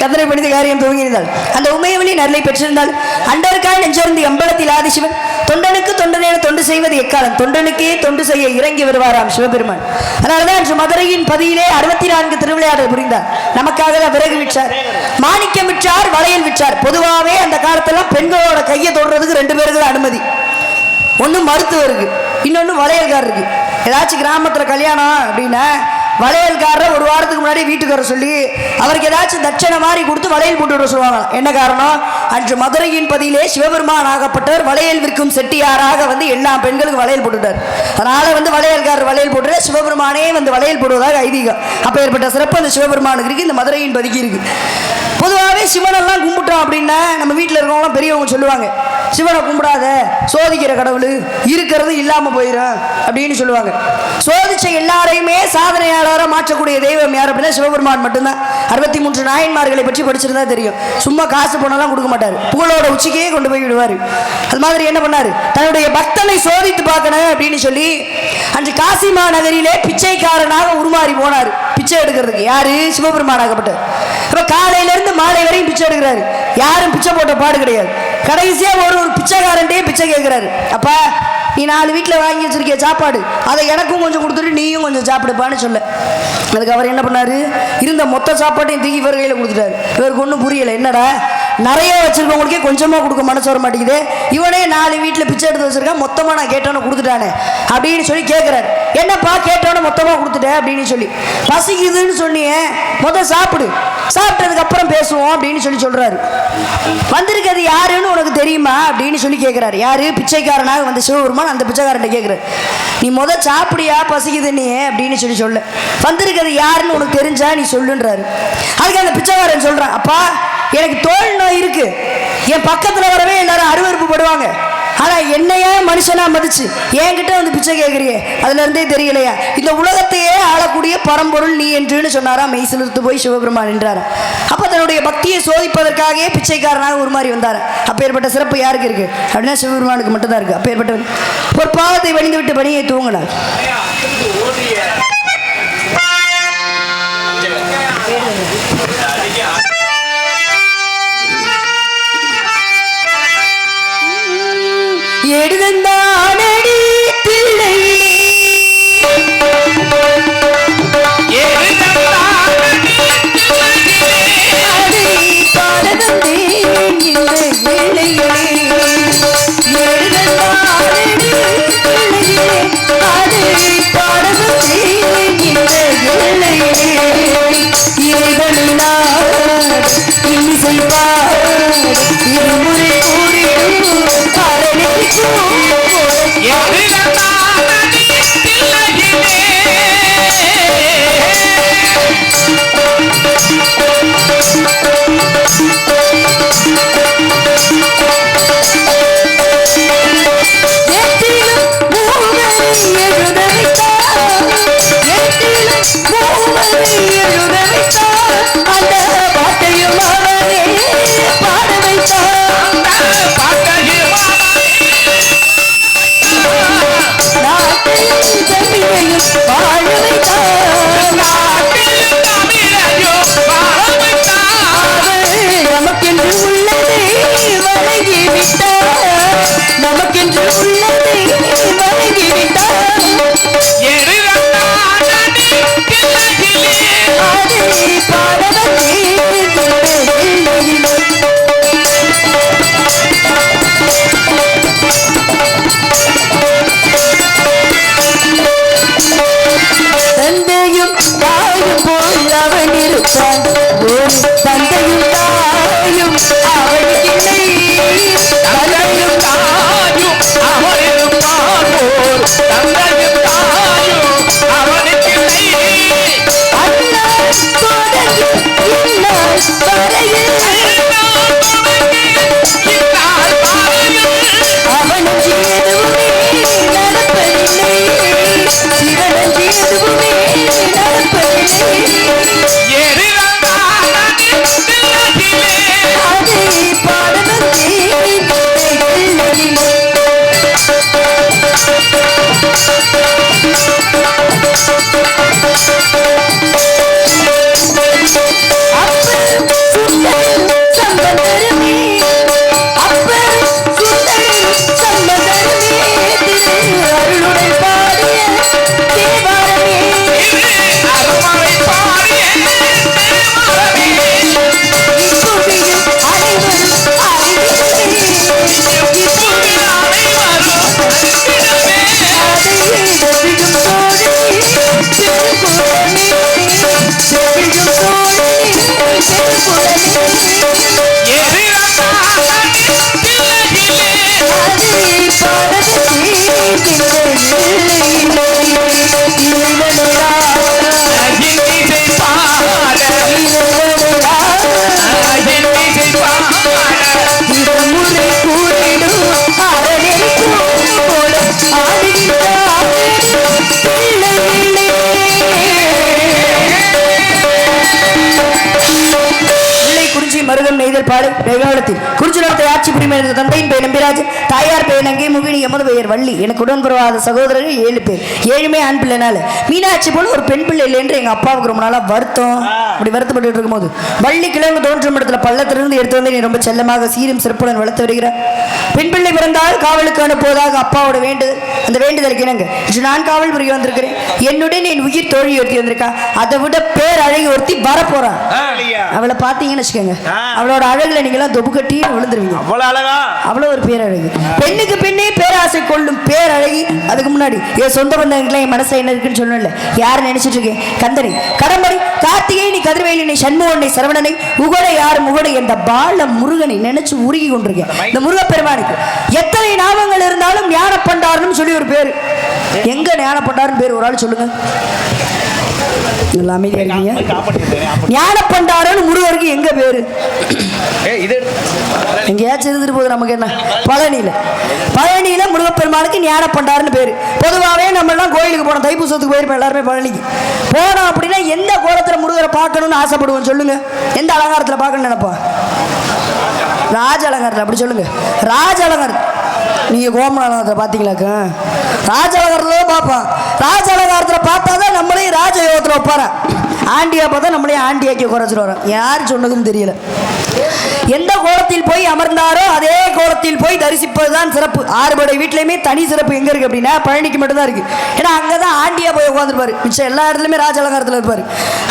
கத்தனை படித்த காரியம் துவங்கியிருந்தாள் அந்த உமையவழி நரலை பெற்றிருந்தால். அண்டருக்காய் நெஞ்சோர்ந்து எம்பலத்தில் ஆதிசிவன் தொண்டனுக்கு தொண்டனேன தொண்டு செய்வது எக்காலம்? தொண்டனுக்கே தொண்டு செய்ய இறங்கி வருவாராம் சிவபெருமான். அதனாலதான் அன்று மதுரையின் பதியிலே அறுபத்தி நான்கு திருவிளையாடல் புரிந்தார். நமக்காக தான் விறகு விற்றார். மாணிக்கம் விற்றார் வளையல் விற்றார். பொதுவாகவே அந்த காலத்துல பெண்களோட கையை தொடுறதுக்கு ரெண்டு பேருக்கு தான் அனுமதி. ஒன்று மருத்துவருக்கு இன்னொன்று வளையல்காரருக்கு. ஏதாச்சும் கிராமத்தில் கல்யாணம் அப்படின்னா வளையல்காரரை ஒரு வாரத்துக்கு முன்னாடி வீட்டுக்கு வர சொல்லி அவருக்கு ஏதாச்சும் தட்சணை மாதிரி கொடுத்து வளையல் போட்டு விட சொல்லுவாங்க. என்ன காரணம்? அன்று மதுரையின் பதியிலே சிவபெருமான் ஆகப்பட்டவர் வளையல் விற்கும் செட்டியாராக வந்து எல்லா பெண்களுக்கும் வளையல் போட்டுட்டார் அதனால வந்து வளையல்காரர் வளையல் போட்டு சிவபெருமானே வந்து வளையல் போடுவதாக ஐதீகம். அப்போ ஏற்பட்ட சிறப்பு அந்த சிவபெருமானுக்கு இருக்கு இந்த மதுரையின் பதிக்கு இருக்கு. பொதுவாகவே சிவனெல்லாம் கும்பிட்டோம் அப்படின்னா நம்ம வீட்டில் இருக்கவங்களாம் பெரியவங்க சொல்லுவாங்க சிவனை கும்பிடாத சோதிக்கிற கடவுள் இருக்கிறது இல்லாமல் போயிடும் அப்படின்னு சொல்லுவாங்க. சோதிச்ச எல்லாரையுமே சாதனையாளராக மாற்றக்கூடிய தெய்வம் யார் அப்படின்னா சிவபெருமான் மட்டும்தான். அறுபத்தி மூன்று நாயன்மார்களை பற்றி படிச்சிருந்தா தெரியும். சும்மா காசு பணம்லாம் கொடுக்க மாட்டார். புகழோட உச்சிக்கே கொண்டு போய் விடுவார். அது மாதிரி என்ன பண்ணார்? தன்னுடைய பக்தனை சோதித்து பார்க்கணும் அப்படின்னு சொல்லி அன்று காசி மாநகரிலே பிச்சைக்காரனாக உருமாறி போனார். பிச்சை எடுக்கிறதுக்கு. யாரு? சிவபெருமான் ஆகப்பட்டார் இப்ப காலையில இருந்து மாலை வரையும் பிச்சை எடுக்கிறாரு. யாரும் பிச்சை போட்ட பாடு கிடையாது. கடைசியா ஒரு ஒரு பிச்சைக்காரன்ட்டே பிச்சை கேட்கிறாரு. அப்பா நீ நாலு வீட்டில் வாங்கி வச்சிருக்கிய சாப்பாடு அதை எனக்கும் கொஞ்சம் கொடுத்துட்டு நீயும் கொஞ்சம் சாப்பிடுப்பான்னு சொல்ல. அதுக்கு அவர் என்ன பண்ணாரு? இருந்த மொத்த சாப்பாட்டையும் தூக்கி இவர் கையில் கொடுத்துட்டாரு. இவருக்கு ஒன்றும் புரியல. என்னடா? நிறைய வச்சிருக்கவங்களுக்கே கொஞ்சமாக கொடுக்க மனசு வர மாட்டேங்குது. இவனே நாலு வீட்டில் பிச்சை எடுத்து வச்சிருக்கேன் மொத்தமாக நான் கேட்டவன கொடுத்துட்டானே. அப்படின்னு சொல்லி கேட்குறாரு என்னப்பா கேட்டவன மொத்தமாக கொடுத்துட்டேன் அப்படின்னு சொல்லி. பசிக்குதுன்னு சொன்னியே மொதல் சாப்பிடு. சாப்பிட்டதுக்கு அப்புறம் பேசுவோம் அப்படின்னு சொல்லி சொல்கிறாரு வந்திருக்கிறது யாருன்னு உனக்கு தெரியுமா? அப்படின்னு சொல்லி கேட்குறாரு யார்? பிச்சைக்காரனாக வந்து சிவபெருமான் அந்த பிச்சைக்காரன் கேட்குறாரு நீ மொதல் சாப்பிடியா? பசிக்குது நீ? அப்படின்னு சொல்லி சொல்ல. வந்திருக்கிறது யாருன்னு உனக்கு தெரிஞ்சா நீ சொல்லுன்றாரு. அதுக்கு அந்த பிச்சைக்காரன் சொல்கிறான் அப்பா எனக்கு தோல் நோய் இருக்கு. என் பக்கத்தில் வரவே எல்லாரும் அருவருப்பு படுவாங்க. ஆனால் என்னையே மனுஷனா மதிச்சு என்கிட்ட வந்து பிச்சை கேட்குறியே அதுலேருந்தே தெரியலையா? இந்த உலகத்தையே ஆளக்கூடிய பரம்பொருள் நீ என்றுன்னு சொன்னாரா மெய்சிலிருத்து போய் சிவபெருமான் என்றார் அப்போ தன்னுடைய பக்தியை சோதிப்பதற்காகவே பிச்சைக்காரனாக ஒரு மாதிரி வந்தார். அப்பேற்பட்ட சிறப்பு யாருக்கு இருக்குது அப்படின்னா சிவபெருமானுக்கு மட்டும்தான் இருக்குது அப்பேற்பட்ட ஒரு பாவத்தை வணிந்து விட்டு பணியை தூங்கினார் பாடு வெகாலத்தில் குறிச்சிடத்தை ஆட்சி புரிமை எனது தந்தையின் பெயர் நம்பிராஜ். தாயார் பெயர் நங்கை முகினி எமது பெயர் வள்ளி. எனக்கு உடன்புறவாத சகோதரர்கள் ஏழு பேர். ஏழுமே ஆண் பிள்ளைனால. மீனாட்சி போல ஒரு பெண் பிள்ளை இல்லை என்று எங்க அப்பாவுக்கு ரொம்ப நாளா வருத்தம். அப்படி வருத்தப்பட்டு இருக்கும்போது வள்ளி கிழங்கு தோன்றும் இடத்துல பள்ளத்திலிருந்து எடுத்து வந்து நீ ரொம்ப செல்லமாக சீரும் சிறப்புடன் வளர்த்து வருகிறார் பெண் பிள்ளை பிறந்தால் காவலுக்கு அனுப்புவதாக அப்பாவோட வேண்டுதல் அந்த வேண்டுதலுக்கு இணங்க இன்று நான் காவல் புரிய வந்திருக்கிறேன். என்னுடன் என் உயிர் தோழி ஒருத்தி வந்திருக்கா. அதை விட பேர் அழகி ஒருத்தி வரப்போறா. அவளை பார்த்தீங்கன்னு வச்சுக்கோங்க. அவளோட அழகுல நீங்களாம் தொப்பு கட்டி விழுந்துருவீங்க. அவ்வளவு அழகா? அவ்வளோ ஒரு பேரழகு. பெண்ணுக்கு பெண்ணே பேராசை கொள்ளும் பேரழகி. அதுக்கு முன்னாடி என் சொந்த பந்தங்கள்லாம் என் மனசுல என்ன இருக்குன்னு சொல்லல யார் நினைச்சிட்டு இருக்கேன் கந்தனை. கடம்பரை கார்த்திகை கதிர்வேலினை சண்முகனை சரவணனை உகடை யார் முகடை என்ற பால முருகனை நினைச்சு உருகி கொண்டிருக்கேன். இந்த முருகப்பெருமானுக்கு. எத்தனை நாமங்கள் இருந்தாலும் ஞான பண்டாரன்னு சொல்லி ஒரு பேர். எங்க ஞான பண்டாரன்னு பேர்? ஒரு ஆள் சொல்லுங்க. நல்லா அமைதியா இருக்கீங்க. ஞான முருகருக்கு எங்க பேரு? எங்கேயாச்சும் இருந்துட்டு போகுது நமக்கு என்ன? பழனியில். பழனியில் முருகப்பெருமானுக்கு ஞான பண்டாருன்னு பேர். பொதுவாகவே நம்மளாம் கோயிலுக்கு போனோம் தைப்பூசத்துக்கு போயிருப்போம் எல்லாருமே பழனிக்கு. போனோம் அப்படின்னா எந்த கோலத்தில் முருகரை பார்க்கணும்னு ஆசைப்படுவோம் சொல்லுங்க. எந்த அலங்காரத்தில் பார்க்கணும்னு நினைப்போம்? ராஜ அலங்காரத்தில் அப்படி சொல்லுங்க. ராஜ அலங்காரம். நீங்கள் கோமல அலங்காரத்தில் பார்த்தீங்களாக்கா? ராஜ அலங்காரத்தில் பார்ப்போம். ராஜ அலங்காரத்தில் பார்த்தா தான் நம்மளையும் ராஜ யோகத்தில் வைப்பார. ஆண்டியா பார்த்தா நம்மளையும் ஆண்டியாக்கி குறைச்சிட்டு வரோம் யார் சொன்னதுன்னு தெரியல. எந்த கோலத்தில் போய் அமர்ந்தாரோ அதே கோலத்தில் போய் தரிசிப்பது தான் சிறப்பு. ஆறுபடை வீட்லையுமே தனி சிறப்பு எங்க இருக்கு அப்படின்னா பழனிக்கு மட்டும்தான் இருக்கு. ஏன்னா அங்கதான் ஆண்டியா போய் உட்காந்துருப்பார் மிச்சம் எல்லா இடத்துலயுமே ராஜ அலங்காரத்தில் இருப்பாரு.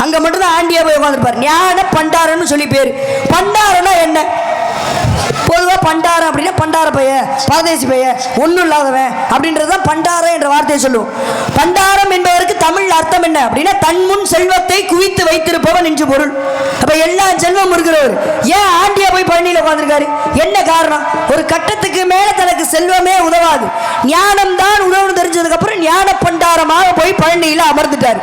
அங்க மட்டும்தான் ஆண்டியா போய் உட்காந்துருப்பார் ஞான பண்டாரன்னு சொல்லி பேர். பண்டாரன்னா என்ன? பொதுவாக பண்டாரம் அப்படின்னா பண்டார பைய பரதேசி பைய ஒன்றும் இல்லாதவன் அப்படின்றது தான் பண்டாரம் என்ற வார்த்தையை சொல்லுவோம். பண்டாரம் என்பதற்கு தமிழ் அர்த்தம் என்ன அப்படின்னா தன் முன் செல்வத்தை குவித்து வைத்திருப்பவன் என்று பொருள். அப்போ எல்லா செல்வம் இருக்கிறவர். ஏன் ஆண்டியா போய் பழனியில் உட்காந்துருக்காரு என்ன காரணம்? ஒரு கட்டத்துக்கு மேலே தனக்கு செல்வமே உதவாது. ஞானம் தான் உதவுன்னு தெரிஞ்சதுக்கப்புறம் ஞான பண்டாரமாக போய் பழனியில் அமர்ந்துட்டார்.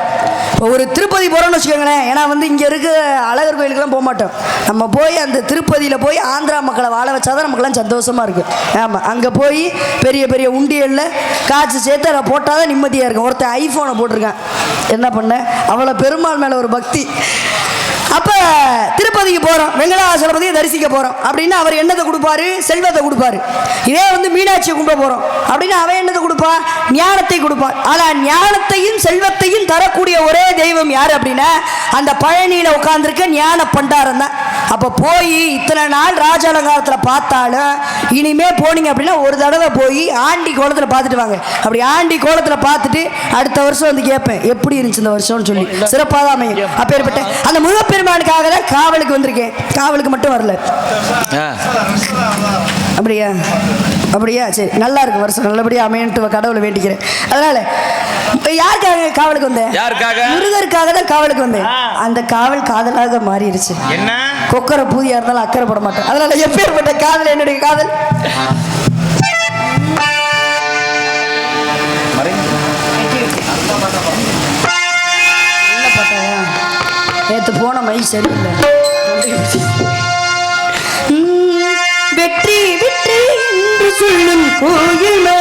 இப்போ ஒரு திருப்பதி போகிறோம்னு வச்சுக்கோங்களேன். ஏன்னா வந்து இங்கே இருக்க அழகர் கோயிலுக்குலாம் போக மாட்டோம். நம்ம போய் அந்த திருப்பதியில் போய் ஆந்திரா மக்களை வாழ வச்சாதான் நமக்குலாம் சந்தோஷமாக இருக்குது ஆமாம் அங்கே போய் பெரிய பெரிய உண்டியலில் காய்ச்சி சேர்த்து அதை போட்டால் தான் நிம்மதியாக இருக்கும். ஒருத்தன் ஐஃபோனை போட்டிருக்கான். என்ன பண்ண? அவ்வளோ பெருமாள் மேலே ஒரு பக்தி. அப்போ திருப்பதிக்கு போகிறோம் வெங்கடாசலபதியை தரிசிக்க போகிறோம் அப்படின்னா அவர் என்னத்தை கொடுப்பாரு செல்வத்தை கொடுப்பாரு. இதே வந்து மீனாட்சியை கும்பிட போகிறோம் அப்படின்னா அவன் என்னத்தை கொடுப்பா ஞானத்தை கொடுப்பார் ஆனால் ஞானத்தையும் செல்வத்தையும் தரக்கூடிய ஒரே தெய்வம் யார் அப்படின்னா அந்த பழனியில் உட்காந்துருக்க ஞான பண்டாரம் தான். அப்போ போய் இத்தனை நாள் ராஜ அலங்காரத்தில் பார்த்தாலும் இனிமே போனீங்க அப்படின்னா ஒரு தடவை போய் ஆண்டி கோலத்தில் பார்த்துட்டு வாங்க. அப்படி ஆண்டி கோலத்தில் பார்த்துட்டு அடுத்த வருஷம் வந்து கேட்பேன் எப்படி இருந்துச்சு இந்த வருஷம்னு சொல்லி. சிறப்பாக தான் அமையும். அப்பேற்பட்ட அந்த முருகப்பெருமானுக்காக தான் காவலுக்கு வந்திருக்கேன். காவலுக்கு மட்டும் வரல. அப்படியா? அப்படியா? சரி நல்லா இருக்கு வருஷம் நல்லபடியாக அமையன்ட்டு கடவுளை வேண்டிக்கிறேன். அதனால இப்ப யாருக்காக காவலுக்கு வந்தேன்? யாருக்காக? முருகருக்காக தான் காவலுக்கு வந்தேன். அந்த காவல் காதலாக மாறிடுச்சு. என்ன? கொக்கரை பூதியா இருந்தாலும் அக்கறை பட மாட்டேன். அதனால எப்பேற்பட்ட காதல் என்னுடைய காதல்? நேற்று போன மை சரியில்லை. வெற்றி வெற்றி என்று சொல்லும் கோயிலோ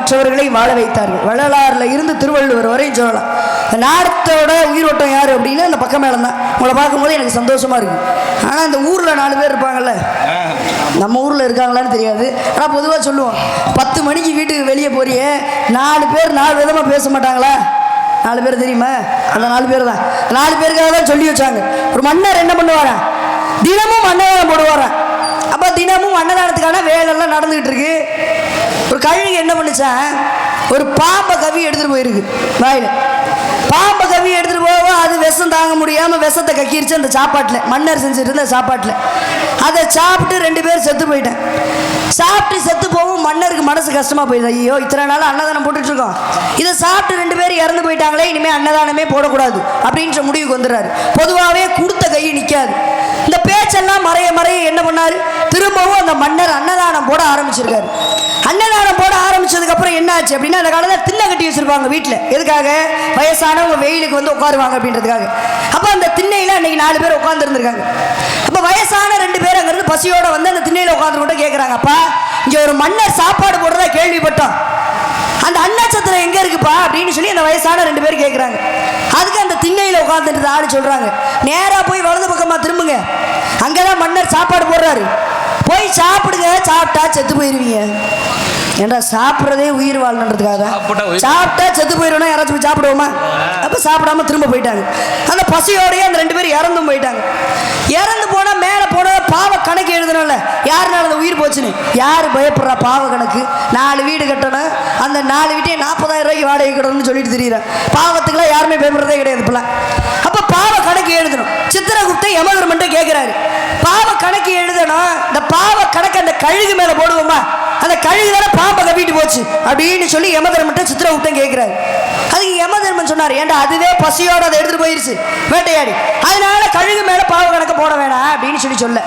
மற்றவர்களை வாழ வைத்தார்கள். வள்ளலாறுல இருந்து திருவள்ளுவர் வரையும் சொல்லலாம் இந்த நாடத்தோட உயிரோட்டம் யார் அப்படின்னா அந்த பக்கம் மேலே தான் உங்களை பார்க்கும்போது எனக்கு சந்தோஷமா இருக்கு. ஆனால் அந்த ஊரில் நாலு பேர் இருப்பாங்கல்ல? நம்ம ஊரில் இருக்காங்களான்னு தெரியாது. ஆனால் பொதுவாக சொல்லுவோம் பத்து மணிக்கு வீட்டுக்கு வெளியே போறியே? நாலு பேர் நாலு விதமாக பேச மாட்டாங்களா? நாலு பேர் தெரியுமா? அந்த நாலு பேர் தான். நாலு பேருக்காக தான் சொல்லி வச்சாங்க. ஒரு மன்னர் என்ன பண்ணுவாரா? தினமும் அன்னதானம் போடுவாரா? அப்போ தினமும் அன்னதானத்துக்கான வேலையெல்லாம் நடந்துகிட்டு இருக்கு. ஒரு கழுகு என்ன பண்ணுச்சான் ஒரு பாம்பை கவி எடுத்துகிட்டு போயிருக்கு. வாயில். பாம்பை கவி எடுத்துகிட்டு போக அது விஷம் தாங்க முடியாமல் விஷத்தை கக்கிருச்சு அந்த சாப்பாட்டில். மன்னர் செஞ்சுட்டு இருந்த சாப்பாட்டில். அதை சாப்பிட்டு ரெண்டு பேரும் செத்து போயிட்டேன். சாப்பிட்டு செத்து போகும் மன்னருக்கு மனசு கஷ்டமாக போயிடுது. ஐயோ இத்தனை நாள் அன்னதானம் போட்டுட்ருக்கோம் இதை சாப்பிட்டு ரெண்டு பேரும் இறந்து போயிட்டாங்களே இனிமேல் அன்னதானமே போடக்கூடாது. அப்படின்ற முடிவுக்கு வந்துடுறாரு. பொதுவாகவே கொடுத்த கை நிற்காது பேச்செல்லாம் மறைய மறைய என்ன பண்ணார்? திரும்பவும் அந்த மன்னர் அன்னதானம் போட ஆரம்பிச்சிருக்காரு. அன்னதானம் போட ஆரம்பிச்சதுக்கப்புறம் என்ன ஆச்சு அப்படின்னா அந்த காலத்தில் திண்ணை கட்டி வச்சிருப்பாங்க வீட்டில் எதுக்காக? வயசானவங்க வெயிலுக்கு வந்து உட்காருவாங்க அப்படின்றதுக்காக. அப்போ அந்த திண்ணையில் அன்னைக்கு நாலு பேர் உட்காந்துருந்துருக்காங்க அப்போ வயசான ரெண்டு பேர் அங்கிருந்து பசியோட வந்து அந்த திண்ணையில் உட்காந்துக்கிட்டு கேட்குறாங்க அப்பா இங்கே ஒரு மன்னர் சாப்பாடு போடுறதா கேள்விப்பட்டோம். அந்த அன்னச்சத்திரம் எங்க இருக்குப்பா அப்படின்னு சொல்லி அந்த வயசான ரெண்டு பேர் கேட்குறாங்க அதுக்கு அந்த திண்ணையில் உட்காந்துட்டு ஆடு சொல்றாங்க. நேரா போய் வலது பக்கமா திரும்புங்க. அங்கதான் மன்னர் சாப்பாடு போடுறாரு. போய் சாப்பிடுங்க சாப்பிட்டா செத்து போயிருவீங்க. ஏன்டா சாப்பிட்றதே உயிர் வாழணுன்றதுக்காக சாப்பிட்டா செத்து போயிடணும் யாராச்சும் போய் சாப்பிடுவோமா? அப்போ சாப்பிடாம திரும்ப போயிட்டாங்க. அந்த பசியோடயே அந்த ரெண்டு பேரும் இறந்தும் போயிட்டாங்க. இறந்து போன பாவ கணக்கு எழுதணும்ல யாருனால அந்த உயிர் போச்சுன்னு? யார் பயப்படுறா பாவ கணக்கு நாலு வீடு கட்டணும். அந்த நாலு வீட்டையும் நாற்பதாயிரம் ரூபாய்க்கு வாடகை கட்டணும்னு சொல்லிட்டு தெரியுறேன் பாவத்துக்குலாம் யாருமே பயப்படுறதே கிடையாது இப்பெல்லாம். அப்போ பாவ கணக்கு எழுதணும். சித்திரகுப்தன் யமதர்மன்ட்ட கேட்குறாரு பாவ கணக்கு எழுதணும் இந்த பாவ கணக்கு அந்த கழுகு மேலே போடுவோமா? அந்த கழுகு தானே பாம்பை கவிட்டு போச்சு. அப்படின்னு சொல்லி யமதர்மன்ட்ட சித்திரகுப்தன் கேட்குறாரு அதுக்கு சொன்னார். ஏன்டா அதுவே பசியோட அதை எடுத்துட்டு போயிருச்சு. வேட்டையாடி. அதனால கழுகு மேல பாவ கணக்கு போட வேணாம் அப்படின்னு சொல்லி சொல்ல.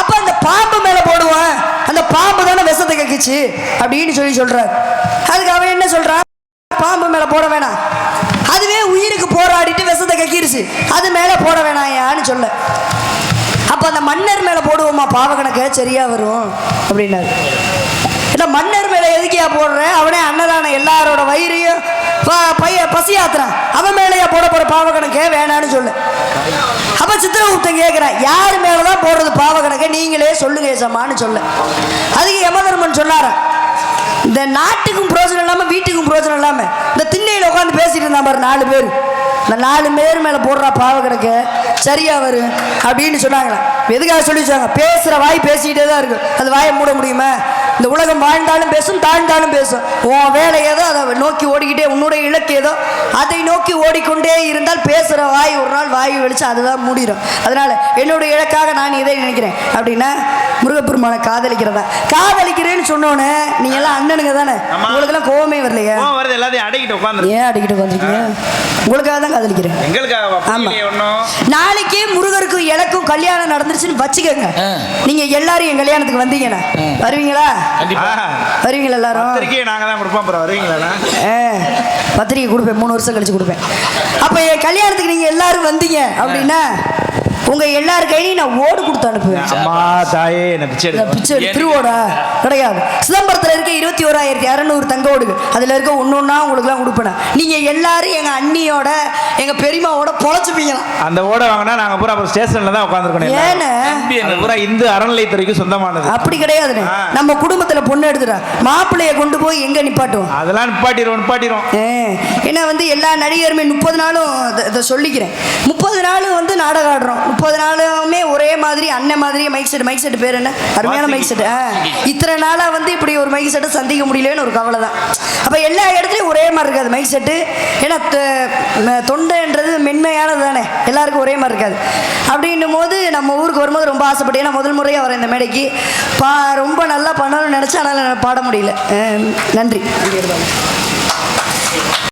அப்ப அந்த பாம்பு மேல போடுவான் அந்த பாம்பு தானே விஷத்தை கக்கிச்சு அப்படின்னு சொல்லி சொல்றாரு. அதுக்கு அவன் என்ன சொல்றான்? பாம்பு மேல போட வேணாம் அதுவே உயிருக்கு போராடிட்டு விஷத்தை கக்கிருச்சு. அது மேல போட வேணாயான்னு சொல்ல. அப்ப அந்த மன்னர் மேல போடுவோமா பாவ கணக்கு? சரியா வரும் அப்படின்னாரு. இல்லை மன்னர் மேலே எதுக்கியா போடுறேன் அவனே அன்னதானம் எல்லாரோட வயிறையும் ப- அவன் மேலேயே போட போற பாவ கணக்கே வேணான்னு சொல்லு. அப்ப சித்திரகுப்தன் கேட்கிறான் யார் மேலதான் போடுறது பாவ கணக்கை நீங்களே சொல்லுங்க ஏசம்மான்னு சொல்லு. அதுக்கு யமதர்மன் சொன்னார இந்த நாட்டுக்கும் பிரோஜனம் இல்லாம வீட்டுக்கும் பிரோஜனம் இல்லாம இந்த திண்ணையில உட்காந்து பேசிட்டு இருந்தான் பாரு நாலு பேர். இந்த நாலு பேர் மேல போடுறா பாவ கணக்கு சரியா வரும் அப்படின்னு சொன்னாங்களாம் எதுக்காக சொல்லி வச்சாங்க? பேசுற வாய் பேசிக்கிட்டே தான் இருக்கு. அது வாயை மூட முடியுமா? இந்த உலகம் வாழ்ந்தாலும் பேசும் தாழ்ந்தாலும் பேசும். உன் வேலை ஏதோ அதை நோக்கி ஓடிக்கிட்டே உன்னுடைய இலக்கு ஏதோ அதை நோக்கி ஓடிக்கொண்டே இருந்தால் பேசுகிற வாய் ஒரு நாள் வாய் வெளிச்சு அதுதான் மூடிடும் அதனால என்னுடைய இலக்காக நான் இதை நினைக்கிறேன். அப்படின்னா முருகப்பெருமானை காதலிக்கிறதா? காதலிக்கிறேன்னு சொன்னோன்னே நீங்க எல்லாம் அண்ணனுங்க தானே? ஆமா. உங்களுக்கெல்லாம் கோவமே வரலையா? வருது எல்லாத்தையும் அடக்கிட்டு உட்காந்துரு ஏன் அடிக்கிட்டு உட்காந்துருக்கீங்க? உங்களுக்காக தான் காதலிக்கிறேன். எங்களுக்காக ஆமா. நாளைக்கே முருகருக்கும் எனக்கும் கல்யாணம் நடந்துருச்சுன்னு வச்சுக்கோங்க. நீங்க எல்லாரும் என் கல்யாணத்துக்கு வந்தீங்கண்ணா வருவீங்களா? வருவீங்களா எல்லாரும்? நாங்க தான் கொடுப்போம் வருவீங்களா பத்திரிக்கை கொடுப்பேன். மூணு வருஷம் கழிச்சு கொடுப்பேன். அப்போ என் கல்யாணத்துக்கு நீங்கள் எல்லாரும் வந்தீங்க அப்படின்னா உங்கள் எல்லார் கையிலையும் நான் ஓடு கொடுத்து அனுப்புவேன். அம்மா தாயே என்ன பிச்சை எடுக்க பிச்சை எடு- திருவோடா? கிடையாது. சிதம்பரத்தில் இருக்க இருபத்தி ஓராயிரத்தி இரநூறு தங்க ஓடுகள். அதில் இருக்க ஒன்று ஒன்றா உங்களுக்குலாம் கொடுப்பேன்? நீங்கள் எல்லாரும் எங்கள் அண்ணியோட எங்கள் பெரியம்மாவோட பொழைச்சிப்பீங்களாம் அந்த ஓட வாங்கினா நாங்க பூரா அப்புறம் ஸ்டேஷன்ல தான் உட்காந்துருக்கணும் ஏன்னு? பூரா இந்து அறநிலையத்துறைக்கு சொந்தமானது. அப்படி கிடையாதுண்ணே ஆ. நம்ம குடும்பத்தில் பொண்ணு எடுத்துட்டா மாப்பிள்ளைய கொண்டு போய் எங்கே நிப்பாட்டுவோம்? அதெல்லாம் நிப்பாட்டிடுவோம் நிப்பாட்டிடுவோம். ஏ, ஏன்னா வந்து எல்லா நடிகருமே முப்பது நாளும் இதை சொல்லிக்கிறேன். முப்பது நாளும் வந்து நாடகம் ஆடுறோம். முப்பது நாளுமே ஒரே மாதிரி அண்ணன் மாதிரி மைக் செட் மைக் செட் பேர் என்ன? அருமையான மைக் செட் இத்தனை நாளாக வந்து இப்படி ஒரு மைக் செட்டை சந்திக்க முடியலன்னு ஒரு கவலை தான். அப்போ எல்லா இடத்துலையும் ஒரே மாதிரி இருக்காது மைக் செட்டு ஏன்னா தொ- தொண்டைன்றது மென்மையானது தானே. எல்லாருக்கும் ஒரே மாதிரி இருக்காது. அப்படின்னும் போது நம்ம ஊருக்கு வரும்போது ரொம்ப ஆசைப்பட்டு ஏன்னா முதல் முறையாக வரேன் இந்த மேடைக்கு. பா ரொம்ப நல்லா பண்ணணும்னு நினச்சா ஆனால் பாட முடியல. நன்றி நன்றி.